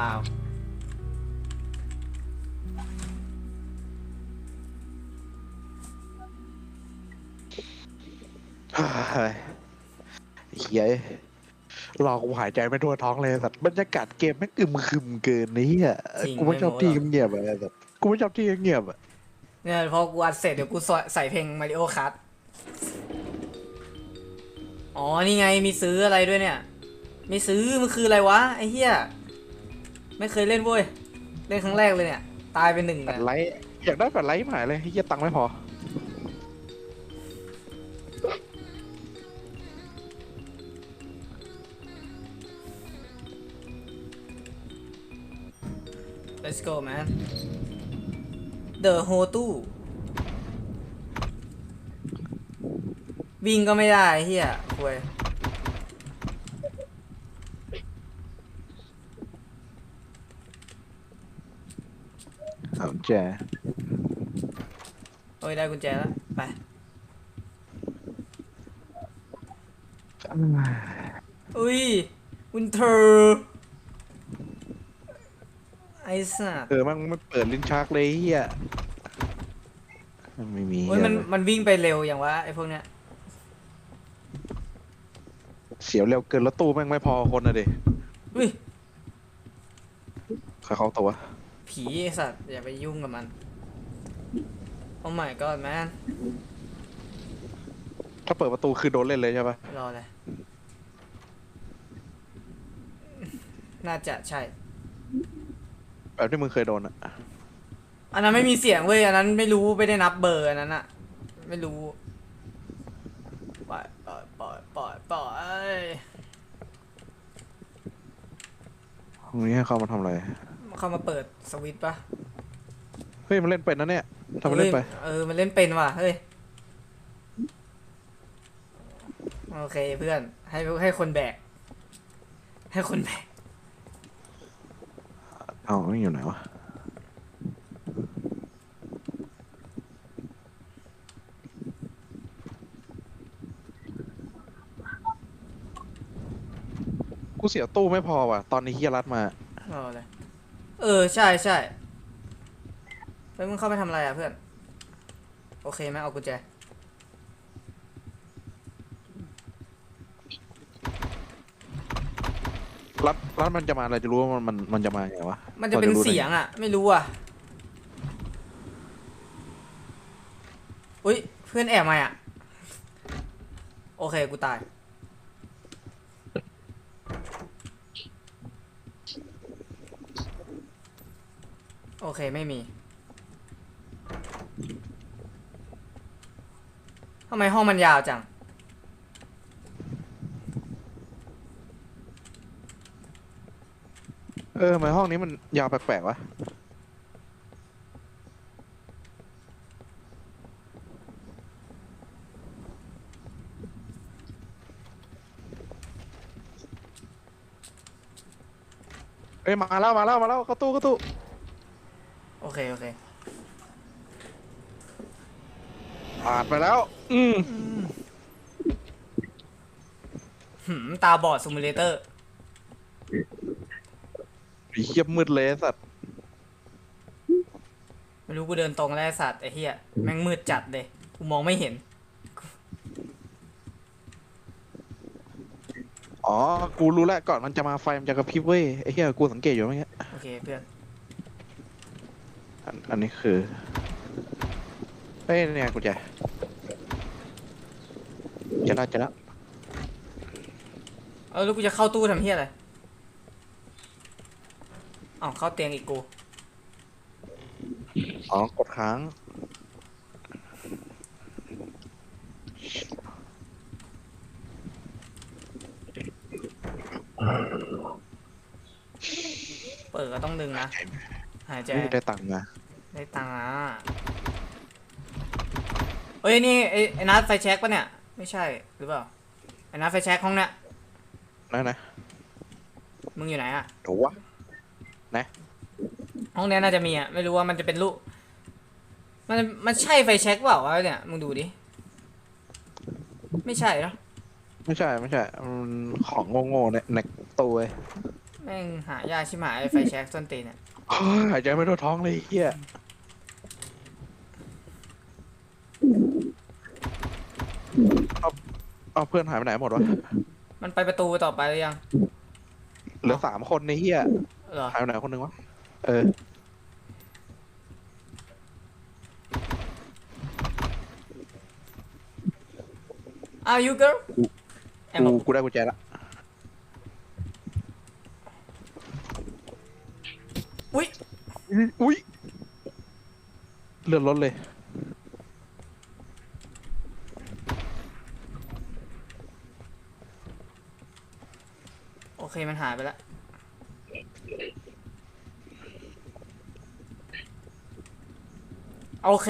ลาว เฮ้ยเฮียรอกูหายใจไม่ทั่วท้องเลยสัตว์บรรยากาศเกมแม่งอึมครึมเกินนี่อะจริงกูไม่ชอบไม่ที่รู้หรอกเงียบๆอะสัตว์กูไม่ชอบที่เงียบๆอะเนี่ยพอกูอัดเสร็จเดี๋ยวกูใส่ใส่เพลงมาริโอคัทอ๋อ นี่ไงมีซื้ออะไรด้วยเนี่ยมีซื้อมันคืออะไรวะ ไอ้เหี้ย ไม่เคยเล่นเว้ย เล่นครั้งแรกเลยเนี่ย ตายไปหนึ่งแปเนี่ดยไลท์อยากได้แปดไลท์หายเลยเฮียตังค์ไม่พอ let's go man the h o t u วิ่งก็ไม่ได้ไอ้เฮียคุย เอากุญ แจ โอ้ยได้กุญแจแล้ว ไป อุ้ยวินเทอร์ไอ้สัสเออมันไม่เปิดลิ้นชักเลยเฮียมันไม่มีโอ้ยมันเหี้ยมันวิ่งไปเร็วอย่างวะไอ้พวกเนี้ย เสียวเร็วเกินรถตู้แม่งไม่พอคนนะดิอุ้ยเขาเข้าตัว ผีไอ้สัตว์อย่าไปยุ่งกับมัน โอ้ my god man ถ้าเปิดประตูคือโดนเล่นเลยใช่ปะรอเลย น่าจะใช่ แบบที่มึงเคยโดนอะอันนั้นไม่มีเสียงเว้ย อันนั้นไม่รู้ไม่ได้นับเบอร์อันนั้นอะไม่รู้ปล่อยปล่อยปล่อยปล่อยปล่อยตรงนี้ให้เข้ามาทำอะไร เข้ามาเปิดสวิตช์ปะเฮ้ย มันเล่นเป็นนะเนี่ยทำมันเล่นไป เออ มันเล่นเป็นว่ะ เฮ้ย โอเคเพื่อน ให้ให้คนแบก ให้คนแบก เอาไม่อยู่ไหนวะ กูเสียตู้ไม่พอว่ะ ตอนนี้เฮียรัดมารอเลย เออใช่ใช่เฮ้ยมึงเข้าไปทำอะไรอะเพื่อน โอเคไหมเอากุญแจ รัดรัดมันจะมาอะไรจะรู้ว่ามันมันมันจะมาไงวะมันจะเป็นพอรู้ได้เสียงอะ ไม่รู้อะอุ้ยเพื่อนแอบมาอะ โอเคกูตาย โอเคไม่มีทำไมห้องมันยาวจัง เออทำไมห้องนี้มันยาวแปลกๆวะ เอ้ยมาแล้วมาแล้วมาแล้วเข้าตู้เข้าตู้ เคโอเคผ่านไปแล้ว อืมหืมตาบอดซูมูเลเตอร์ ไอ้เหี้ยมืดเลยไอ้สัตว์ไม่รู้กูเดินตรงแล้วไอ้สัตว์ไอ้เหี้ยแม่งมืดจัดเลย กูมองไม่เห็น อ๋อ กูรู้แล้วก่อนมันจะมาไฟมันจะกระพริบเว้ยไอ้เหี้ยกูสังเกตอยู่เมื่อกี้โอเคเพื่อน อันอันนี้คือเฮ้ยเนี่ยกูจะจะได้จะได้เออแล้วกูจะเข้าตู้ทำเหี้ยอะไรอ๋อเข้าเตียงอีกกู อ๋อกดค้างเปิดก็ต้องดึงนะ หายใจ ไม่ได้ตังค์มา ได้ตังค์อะเอ้ยนี่ไอ้ไอ้นัดไฟแช็กปะเนี่ย ไม่ใช่หรือเปล่าไอ้นัดไฟแช็กห้องเนี้ยนั่นนะมึงอยู่ไหนอะโถวะห้องเนี้ยน่าจะมีอะไม่รู้ว่ามันจะเป็นลูกมันมันใช่ไฟแช็กเปล่าวะเนี่ยมึงดูดิไม่ใช่เนอะไม่ใช่ไม่ใช่มันของโง่ๆในในตู้เว้ยแม่งหายากชิบหายไอ้ไฟแช็กส้นตีนเนี่ยเฮ้ยหายใจไม่ทั่วท้องเลยไอ้เฮีย เอาเอาเพื่อนหายไปไหนหมดวะมันไปประตูต่อไปหรือยังเหลือสามคนในเฮียเหรอหายไปไหนคนหนึงวะเอออ้าวยูเกิร์ลแอมกูบอกกูได้กุญแจละอุ้ยอุ้ยเลื่อนรถเลย เคมันหายไปแล้วโอเค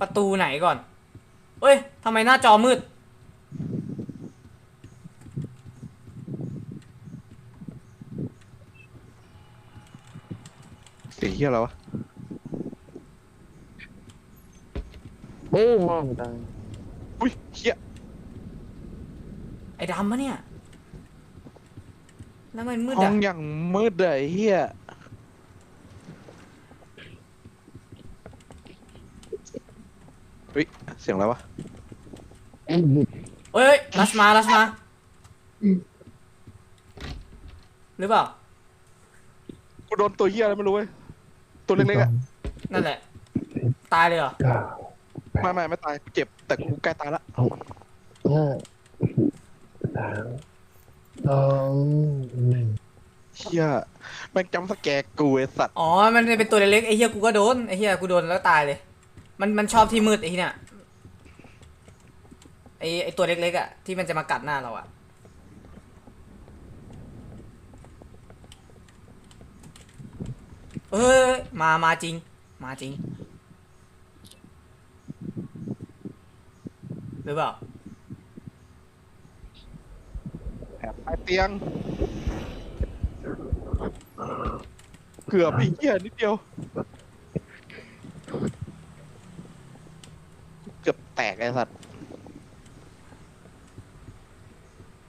ประตูไหนก่อน เอ้ยทำไมหน้าจอมืด เสียงเฮียแล้ววะเฮ้ยมองตายอุ้ยเฮียไอ้ดำปะเนี่ย แล้วมันมืดห้ออะงอย่างมืดเลยไอ้เฮียเฮ้ยเสียงอะไรวะไอ้บุกเอ้ยลัสมาลัสมาหรือเปล่า กูโดนตัวเฮียอะไรไม่รู้เว้ย ตัวเล็กๆอะ นั่นแหละ ตายเลยเหรอ เก้าไม่ไม่ไม่ตายกูเจ็บแต่กูใกล้ตายละห้าสาม สองหนึ่งเฮียแม่งจำสแกร์กูไอสัตว์อ๋อ มันเป็นตัวเล็กๆไอ้เหี้ยกูก็โดนไอ้เหี้ยกูโดนแล้วตายเลย มันมันชอบที่มืดไอ้ที่เนี่ยไอ้ไอ้ตัวเล็กๆอะที่มันจะมากัดหน้าเราอะเอ้ยมามาจริง มาจริง หรือเปล่า แอบใต้เตียง เกือบไอ้เหี้ยนิดเดียว เกือบแตกไอ้สัตว์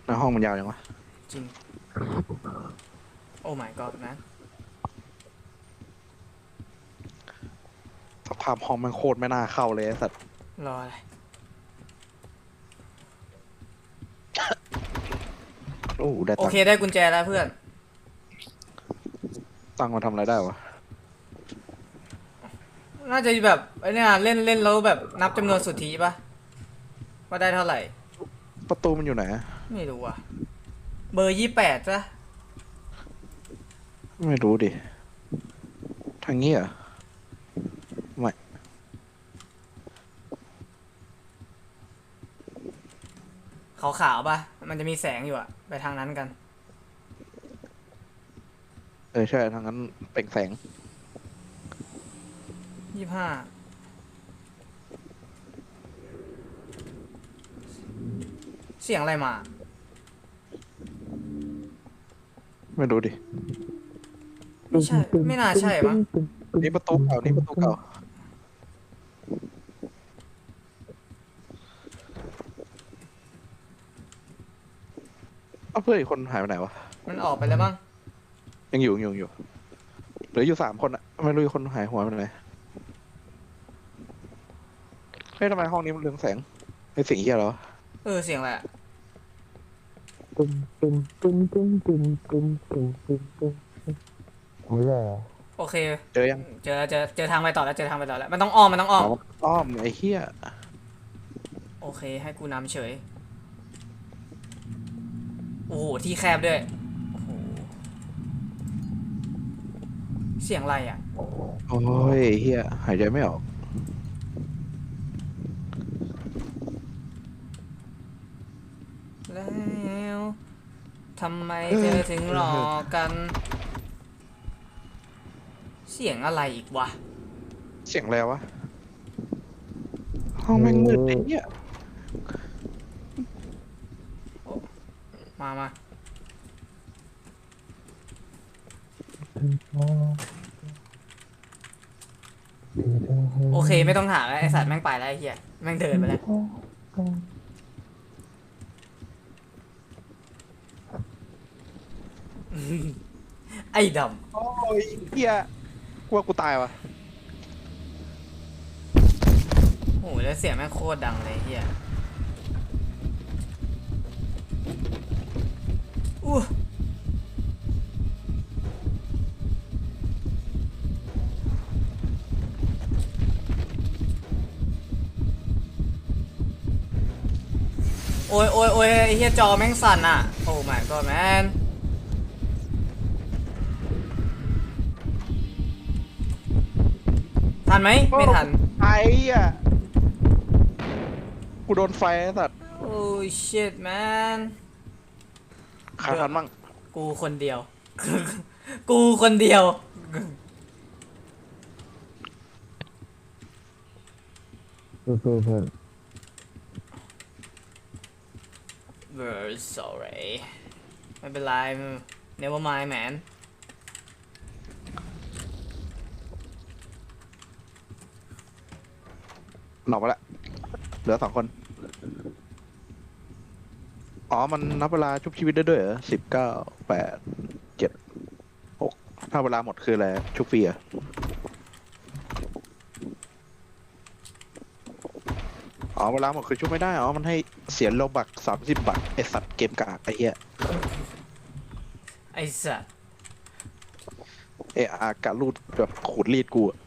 ในห้องมันยาวยังวะจริง โอ้ my god นะ สภาพห้องมันโคตรไม่น่าเข้าเลยไอ้สัตว์รออะไร โอ้ได้โอตังเคค์ได้กุญแจแล้วเพื่อน ตังค์มาทำอะไรได้วะ น่าจะแบบไอ้เนี่ยเล่นเล่นแล้วแบบนับจำนวนสุทธิปะว่าได้เท่าไหร่ ประตูมันอยู่ไหนอะไม่รู้อะ เบอร์ยี่แปดจ้ะไม่รู้ดิ ทางนี้เหรอไม่ขาวขาวๆปะมันจะมีแสงอยู่อะ ไปทางนั้นกัน เออใช่ทางนั้นเปล่งแสงยี่ห้าเสียงอะไรมา ไม่รู้ดิ ไม่ใช่ ไม่น่าใช่มั้งนี่ประตูเก่านี่ประตูเก่า เอาเพื่อนอีกคนหายไปไหนวะ มันออกไปแล้วมั้งยังอยู่ยังอยู่อยู่เหลืออยู่สามคนอะไม่รู้อีกคนหายหัวไปไหนเฮ้ยทำไมห้องนี้มันเรืองแสงไอ้สิ่งเหี้ยเหรอเออเสียงอะไรอะตุ้มตุ้มตุ้มตุ้มตุ้มตุ้มตุ้มตุ้มตุ้มไม่ได้เหรอโอเค เจอยังเจอแล้วเจอเจอทางไปต่อแล้วเจอทางไปต่อแล้วมันต้องอ้อมมันต้องอ้อม อ้อมไอ้เหี้ยโอเค ให้กูนำเฉย โอ้โห ที่แคบด้วยโอ้โหเสียงอะไรอะ โอ้ยไอ้เหี้ยหายใจไม่ออก แล้วทำไมเธอถึงรอกัน เสียงอะไรอีกวะ เสียงอะไรวะห้องแม่งมืดไอ้เหี้ย มามาโอเคไม่ต้องถามแล้วไอสัตว์แม่งไปแล้วไอ้เหี้ยแม่งเดินไปแล้วเอ้ดโอ้ยเฮียกลัวกูตายวะำโอ้โหแล้วเสียงแม่งโคตรดังเลยเฮีย อู้โอ้ยโอ้ยโอ้ยไอ้เฮียจอแม่งสั่นอะ โอ้ my god man ทันไหม ไม่ทัน ไอ้อะกูโดนไฟไอ้สัตว์ โอ้ shit man ขาทันมั่งกูคนเดียว กูคนเดียว สู้ๆเพื่อน very sorry ไม่เป็นไร never mind man หนอกไปละ เหลือสองคน อ๋อ มันนับเวลาชุบชีวิตได้ด้วยเหรอสิบเก้าแปดเจ็ดหกถ้าเวลาหมดคืออะไร ชุบฟรีเหรออ๋อ เวลาหมดคือชุบไม่ได้ อ๋อ มันให้เสียโลบักสามสิบบาทไอสัตว์เกมกากไอ้เหี้ยไอ้สัสเออากะรูดแบบขูดรีดกูอะ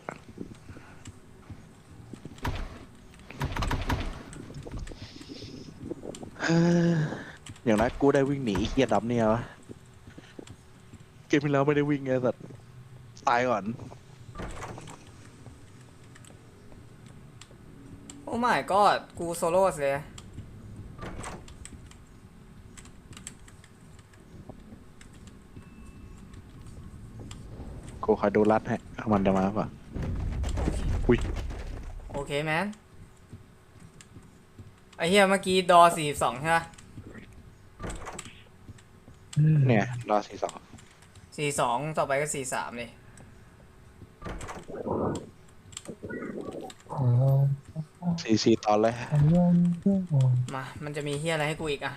เฮ้อ อย่างนั้นกูได้วิ่งหนีไอ้เฮียดำเนี่ยวะเกมที่แล้วไม่ได้วิ่งไงสัตว์ตายก่อน โอ้ my god กูโซโล่เลยกูคอยดูรัดให้มันจะมาป่ะอุ้ยโอเคแมนไอ้เหี้ยเมื่อกี้ดอสี่สองใช่ปะ เนี่ยรอสี่สองสี่สองต่อไปก็สี่สามเลยอ๋อสี่สี่ตอนเลยทำยันเพื่อนมา มันจะมีเฮียอะไรให้กูอีกอะ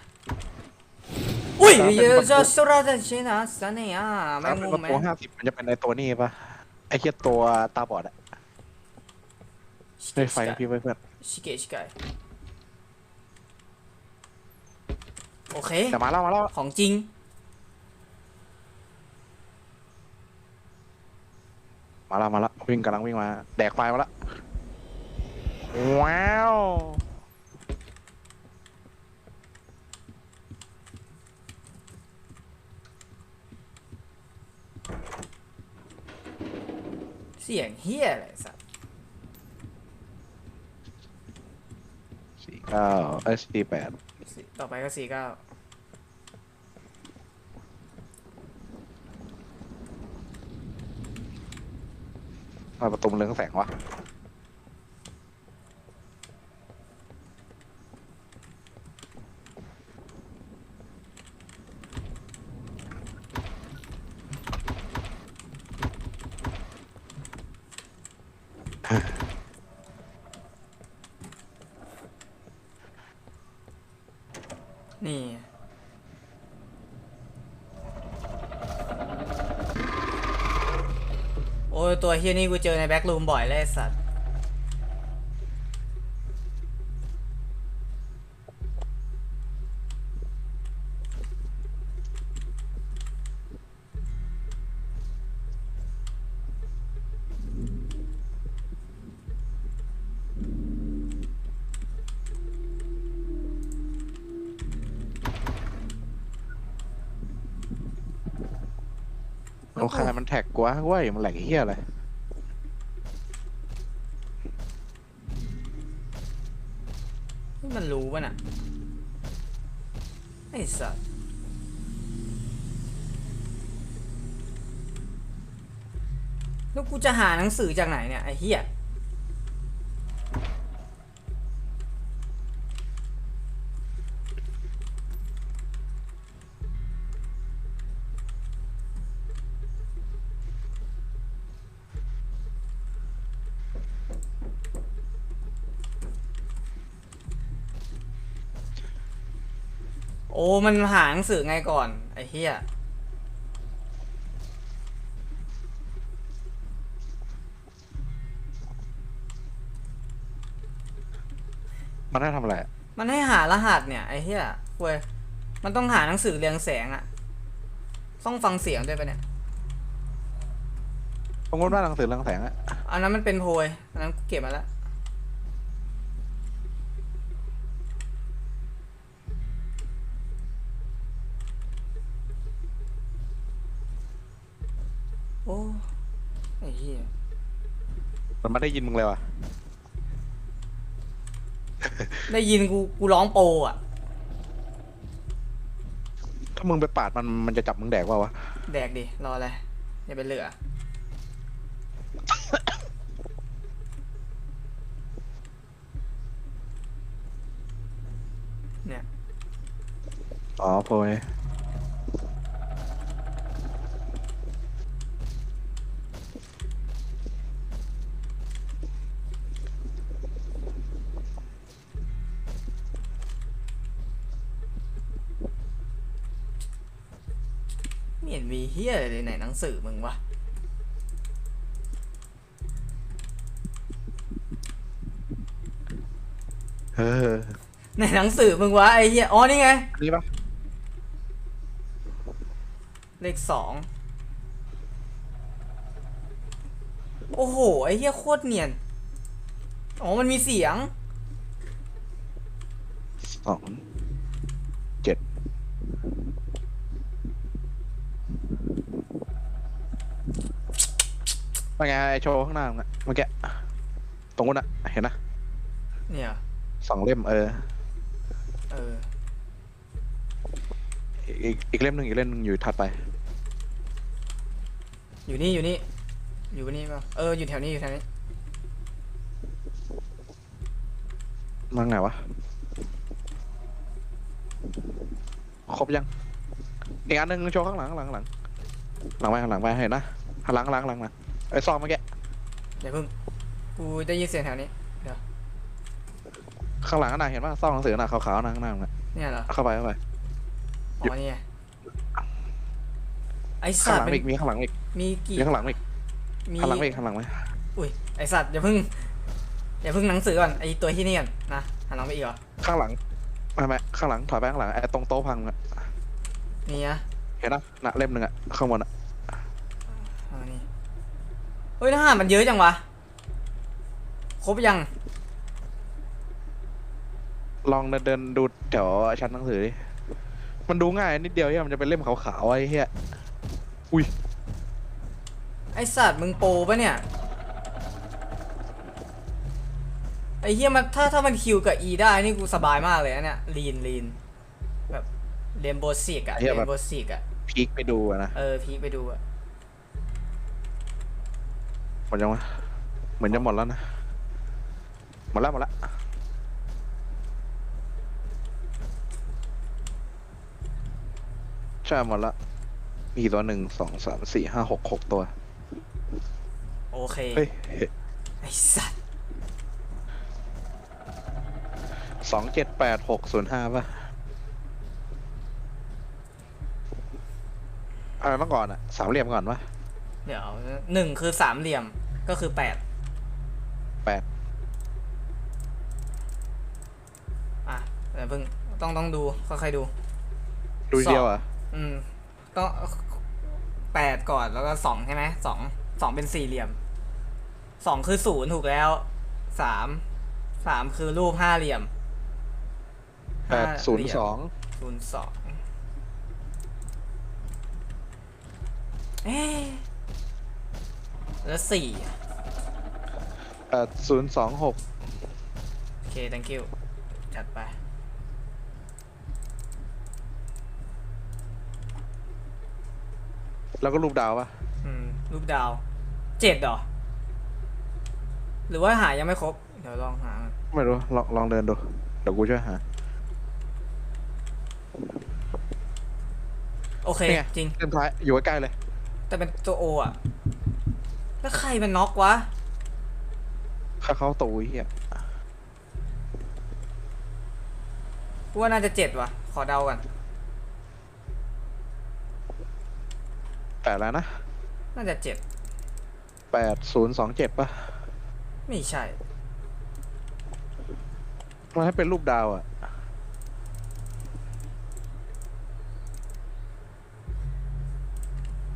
อุ้ยเยอะจะสุราเดชนะสันเนี่ยแมถ้างเป็นมุปมระแมตูนห้าสิบมันจะเป็นในตัวนี้ป่ะไอ้เฮียตัวตาบอดอะไม่ไฟพี่ไว้เพื่อนชิเกะชิเกะโอเค แต่มาแล้วมาแล้วของจริง มาแล้วมาแล้ววิ่งกำลังวิ่งมา แดกไฟมาแล้วว้าวเสียงเฮียอะไรสัสสี่เก้าเอสสี่แปดสี่ต่อไปก็สี่เก้า ทำไมประตูมันเรืองแสงวะ นี่ โอ้ย ตัวเฮียนี่กูเจอในแบ็กรูมบ่อยเลยไอ้สัตว์ โอเคมันแท็กกว่าว่ามันแหลกเฮียอะไร มันรู้ป่ะน่ะ ไอ้สัตว์แล้วกูจะ หาหนังสือจากไหนเนี่ยไอ้เหี้ยโอ้ มันหาหนังสือไงก่อน ไอ้เหี้ย มันให้ทำอะไรอะมันให้หารหัสเนี่ยไอ้เหี้ยเว้ยมันต้องหาหนังสือเรียงแสงอะต้องฟังเสียงด้วยปะเนี่ย สมมติว่าหนังสือเรืองแสงอะอันนั้นมันเป็นโพยอันนั้นกูเก็บมาแล้วโอ้ไอ้เหี้ย มันไม่ได้ยินมึงเลยวะ ได้ยินกูกูร้องโปรอะ ถ้ามึงไปปาดมันมันจะจับมึงแดกว่าวะ แดกดิ รออะไร อย่าไปเหลือ เนี่ย อ๋อโพย งสือมึงวะเออไหนหนังสือมึงวะไอ้เฮียอ๋อนี่ไงอันนี้ปะเลขสองโอ้โห ไอ้เฮียโคตรเนียน อ๋อ มันมีเสียง สองเจ็ด เป็นไงไอโชว์ข้างหน้ามึงอะเมื่อกี้ตรงนู้นอะเห็นนะเนี่ย สองเล่มเออ เออ อีกอีกเล่มหนึ่งอีกเล่มหนึ่งอยู่ถัดไป อยู่นี่อยู่นี่ อยู่นี่ป่ะเอออยู่แถวนี้อยู่แถวนี้มาไงวะ ครบยัง อีกอันหนึ่งโชว์ข้างหลังข้างหลังข้างหลัง หลังไปข้างหลังไปเห็นนะข้างหลังข้างหลังข้างหลังนะ ไอ้ซองเมื่อกี้เดี๋ยวเพิ่งกูได้ยินเสียงแถวนี้ ข้างหลังน่ะเห็นป่ะซองหนังสือน่ะขาวๆนะข้างหน้าน่ะเนี่ยเหรอ เข้าไปเข้าไป อ๋อเนี่ยไอข้างสัตหลัว์งมันอีกมีข้างหลังอีกมีกี่มีข้างหลังอีกมีข้างหลังอีกข้างหลังไหมอุ้ยไอสัตว์อย่าเพิ่งอย่าเพิ่งหนังสือก่อนไอตัวที่นี่ก่อนนะหันหลังไปอีกเหรอข้างหลังไม่ไม่ข้างหลังถอยไปข้างหลังไอ้ตรงโต๊ะพังอะนี่นะเห็นนะน่ะเล่มหนึ่งอะข้างบนอะอ๋อนี่เฮ้ยทหารมันเยอะจังวะ ครบยัง ลองเดินเดินดูแถวชั้นหนังสือดิ มันดูง่ายนิดเดียวเฮียมันจะเป็นเล่มขาวๆไอ้เฮียไอสัตว์มึงโปรปะเนี่ย ไอเฮียมันถ้าถ้ามันคิวกับ E ได้นี่กูสบายมากเลยนะเนี่ยลีนลีนแบบเรียนโบสิกอะเรียนโบสิกอะพีคไปดูอะนะ เออพีคไปดูอะห มดยังวะเหมือนจะหมดแล้วนะ หมดแล้วหมดแล้วใช่หมดแล้วมีกี่ตัวหนึ่งสองสามสี่ห้าหกหกตัว โอเค เฮ้ยไอสัตว์สองเจ็ดแปดหกศูนย์ห้าป่ะอะไรมาก่อนอะสามเหลี่ยมก่อนปะ เดี๋ยวหนึ่งคือสามเหลี่ยมก็คือแปดแปดอะเดี๋ยวเพิ่งต้องต้องดูค่อยๆดูดูเดียวอะอืมต้องแปดก่อนแล้วก็สองใช่ไหมสองสองเป็นสี่เหลี่ยมสองคือศูนย์ถูกแล้วสามสามคือรูปห้าเหลี่ยมแปดศูนย์สองศูนย์สองเอ๊ะ แล้วสี่อะแปดศูนย์สองหกโอเค thank you จัดไป แล้วก็รูปดาวปะอืม รูปดาวเจ็ดเหรอ หรือว่าหายังไม่ครบ เดี๋ยวลองหาก่อนไม่รู้ลองลองเดินดู เดี๋ยวกูช่วยหา โอเค นี่ไง จริงเล่มท้ายอยู่ใกล้ๆเลย แต่เป็นตัวโออะ แล้วใครมันน็อกวะข้าเขาตูไอ้เฮียกูว่าน่าจะเจ็ดว่ะขอเดากันแปดแล้วนะน่าจะเจ็ดแปดศูนย์สองเจ็ดปะไม่ใช่มันให้เป็นรูปดาวอะ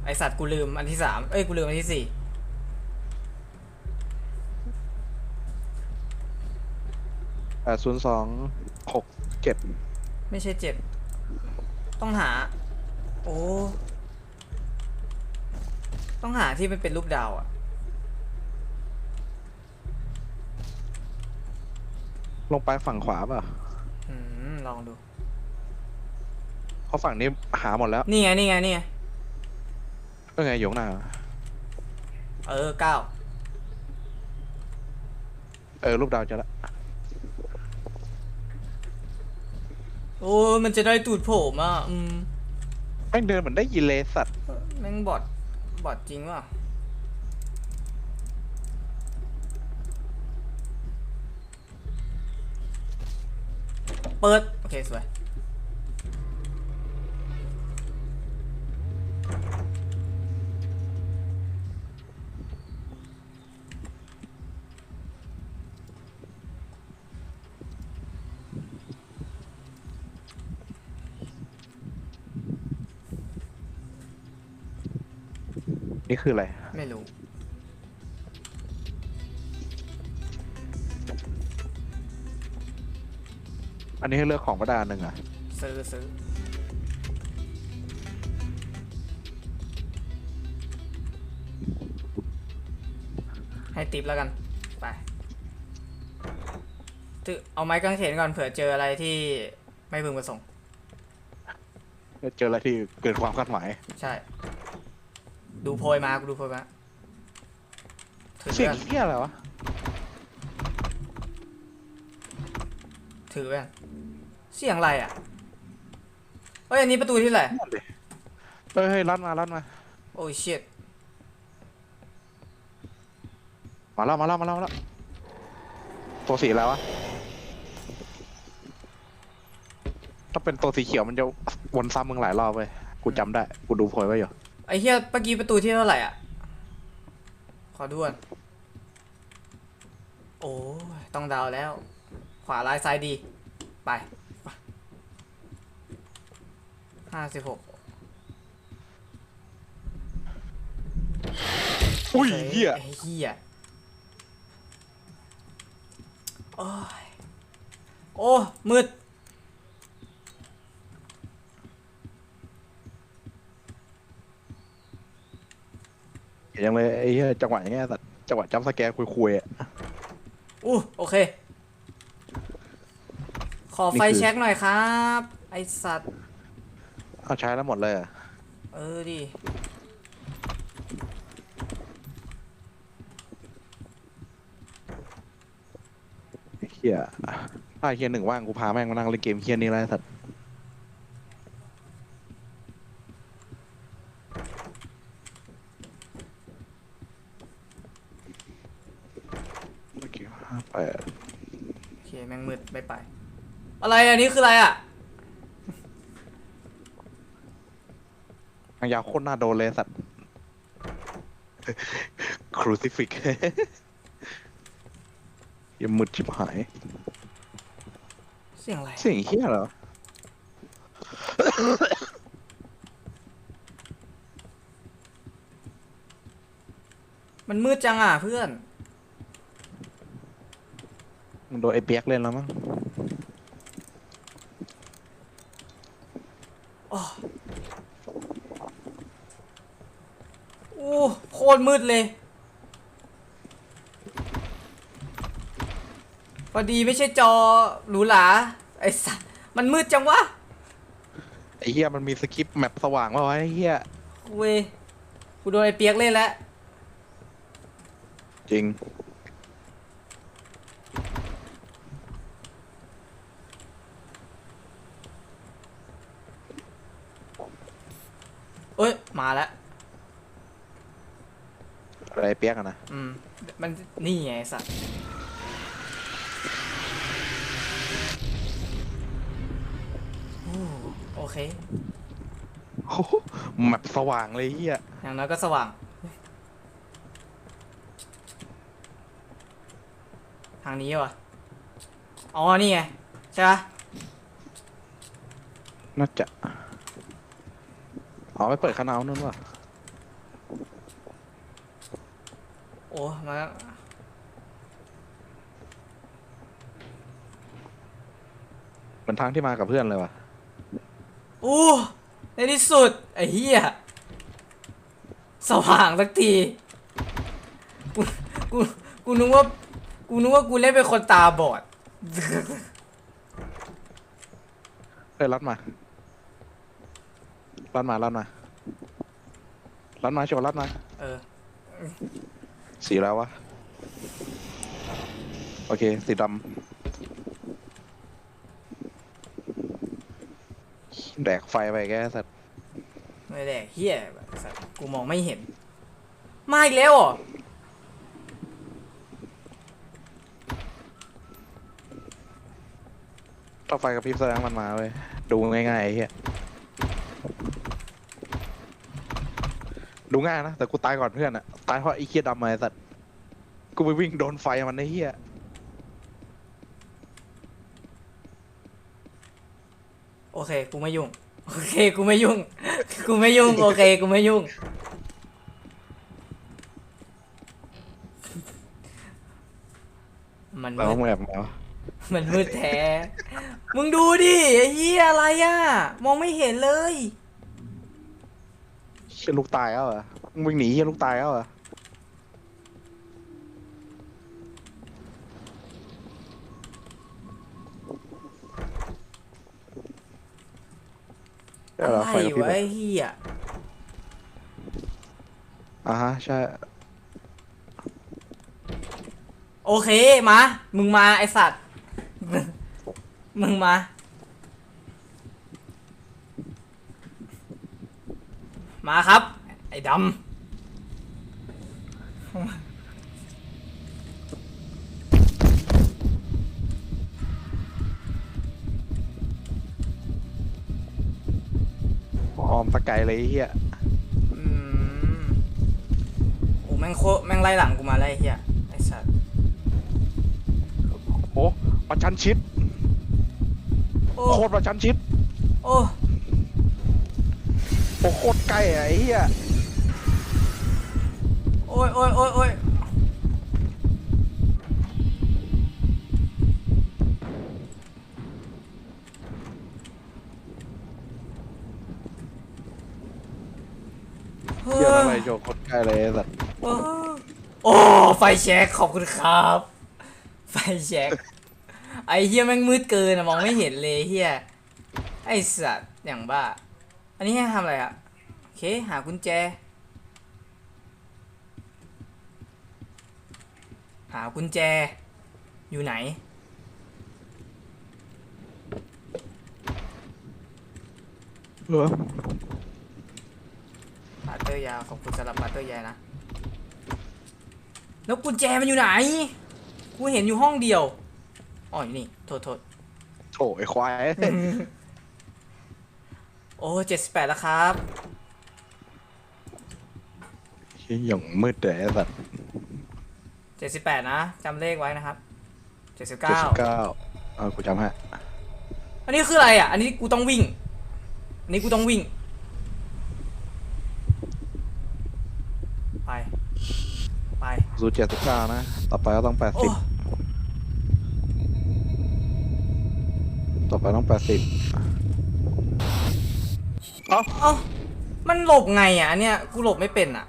ไอสัตว์กูลืมอันที่สามเอ้ยกูลืมอันที่สี่ แปด ศูนย์สองหกเจ็ดไม่ใช่เจ็ดต้องหา โอ้ ต้องหาที่มันเป็นรูปดาวอะลงไปฝั่งขวาป่ะอืมลองดู เพราะฝั่งนี้หาหมดแล้วนี่ไงนี่ไงนี่ไงก็ไงอยู่ข้างหน้า เออเก้าเออรูปดาวเจะละ โอ้มันจะได้ตูดโผล่มาอืมแม่งเดินเหมือนได้ยินเลยสัตว์แม่งบอดบอดจริงว่ะเปิด โอเค สวย นี่คืออะไร ไม่รู้ อันนี้ให้เลือกของประดานหนึ่งอะ ซื้อซื้อให้ติปแล้วกัน ไปตึเอาไม้กางเขนก่อนเผื่อเจออะไรที่ไม่พึงประสงค์ เจออะไรที่เกินความคาดหมาย ใช่ ดูโพยมากูดูโพยมาถือเสียงไว้ก่อนเหี้ยอะไรวะถือไว้ก่อนเสียงอะไรอะเฮ้ยอันนี้ประตูที่ไหนนั่นดิเฮ้ยเฮ้ยรัดมารัดมาโอ้ย shit มาแล้วมาแล้วมาแล้วมาแล้วตัวสีแล้ววะถ้าเป็นตัวสีเขียวมันจะวนซ้ำมึงหลายรอบเว้ยกูจำได้ กูดูโพยไว้อยู่ ไอ้เหี้ยเมื่อกี้ประตูที่เท่าไหร่อะ ขอด่วน โอ้ยต้องเดาวแล้ว ขวาลายซ้ายดี ไปห้าสิบหกอุ้ยเหี้ยไอ้เหี้ยโอ้ยโอ้ มืด เห็นยังเลยไอ้เหี้ยจังหวะอย่างเงี้ยสัตว์จังหวะจัมป์สแกร์คุยๆอะอู้โอเค ขอไฟนี่คือ แช็กหน่อยครับ ไอสัตว์ เอาใช้แล้วหมดเลยอะเออดิไอ้เหี้ยถ้าไอ้เหี้ยหนึ่งว่างกูพาแม่งมานั่งเล่นเกมเหี้ยนี่แล้วไอ้สัตว์เมื่อกี้ห้าแปด โอเค แม่งมืดไม่ไป อะไรอันนี้คืออะไรอะทางยาวโคตรน่าโดนเลยสัตว์ ครูซิฟิก ยังมืดชิบหาย เสียงอะไรเสียงเฮี้ยเหรอ มันมืดจังอะเพื่อน มึงโดนไอ้เปียกเล่นแล้วมั้ง โอ้โค ตรมืดเลย พอดีไม่ใช่จอหรูหราไอสัตว์มันมืดจังวะไอ้เฮี้ยมันมีสคริปต์แมปสว่างมาไว้ไอ้เฮี้ยเว้ยกูโดนไอเปียกเล่นแล้ว จริง เอ้ย มาแล้ว อะ ไรไอ้เปียกอะนะ อืม มันนี่ไงไอ้สัตว์โอ้โอเค โอ้โหแมปสว่างเลยไอ้เฮี้ยอย่างน้อยก็สว่าง ทางนี้วะอ๋อ นี่ไง ใช่ปะน่าจะ อ๋อไปเปิดคานาวนู่นว่ะ โอ้มาแล้วเหมือนทางที่มากับเพื่อนเลยว่ะอู้ในที่สุด ไอ้เหี้ยสว่างสักทีกูกูกูนึกว่ากูนึกว่ากูเล่นเป็นคนตาบอดเฮ้ยรัดมารัดมารัดมารัดมาชวนรัดมา เออ สีแล้ววะ โอเค สีดำแดกไฟไปแกสัตว์ไม่แดกเฮียแบบสัตว์กูมองไม่เห็น มาอีกแล้วเหรอถ้าไฟกับพริบแสดงมันมาเว้ย ดูง่ายๆไอ้เหี้ยดูง่ายนะ แต่กูตายก่อนเพื่อนอะ ตายเพราะไอ้เคียดำมาไอ้สัตว์กูไปวิ่งโดนไฟมันไอ้เหี้ยโอเค กูไม่ยุ่ง โอเค กูไม่ยุ่ง กูไม่ยุ่ง โอเค กูไม่ยุ่ง มันแล้วมืดมึงแอบมาวะมันมืดแท้ มึงดูดิไอ้เหี้ยอะไรอะ มองไม่เห็นเลย เชี่ยลูกตายแล้วเหรอมึงวิ่งหนีเชี่ยลูกตายแล้วเหรอ ใช่อะเหรอไรไฟกับพริบวะอะไอ้เหี้ยอ่าฮะใช่ โอเคมา มึงมาไอสัตว์ มึงมา มาครับ ไอ้ดำ ออมตะไกรเลยไอ้เฮียอืมโอ้แม่งโคแม่งไล่หลังกูมาไล่เฮียไอสัตว์โอ้ประชันชิดโอ้โคตรประชันชิดโอ้โอ้โคตรใกล้อะไอ้เฮียโอ้ยโอ้ยโอ้ยโอ้ย เฮ้เฮียอะไรยโจโคตรใกล้เลยไอ้สัตว์โอ้โอ้ ไฟแช็กขอบคุณครับ ไฟแช็กไอเฮียแม่งมืดเกินอะมองไม่เห็นเลยเฮียไอสัตว์อย่างบ้า อันนี้ให้ทำอะไรอะโอเค หากุญแจ หากุญแจ อยู่ไหนเออ ปาเตอร์ยาวขอบคุณสำหรับปาเตอร์ยาวนะแล้วกุญแจมันอยู่ไหน กูเห็นอยู่ห้องเดียว อ๋ออยู่นี่ โทษโทษโถไอ้ควาย โอ้เจ็ดสิบแปดแล้วครับเฮียอย่างมืดเลยไอ้สัตว์เจ็ดสิบแปดนะจำเลขไว้นะครับเจ็ดสิบเจ็ดเก้าสิบเก้าเออกูจำให้ อันนี้คืออะไรอะ อันนี้กูต้องวิ่ง อันนี้กูต้องวิ่ง ไป ไป สูเจ็ดสิบเก้านะ ต่อไปก็ต้องแปดโอ้สิบต่อไปต้องแปดสิบเอ้าเอ้ามันหลบไงอะอันเนี้ยกูหลบไม่เป็นอะ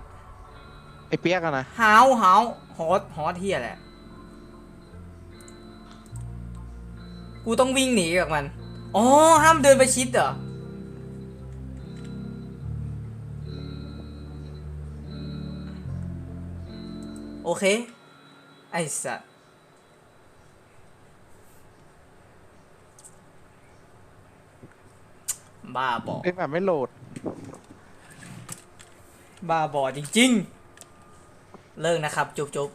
ไอ้เปียกอะนะฮาวฮาวฮอตฮอตเฮียแหละ กูต้องวิ่งหนีกับมัน อ๋อ ห้ามเดินไปชิดเหรอ โอเค ไอ้สัสบ้าบอ ไอ้แบบไม่โหลด บ้าบอจริง ๆ เลิกนะครับ จุ๊บจุ๊บ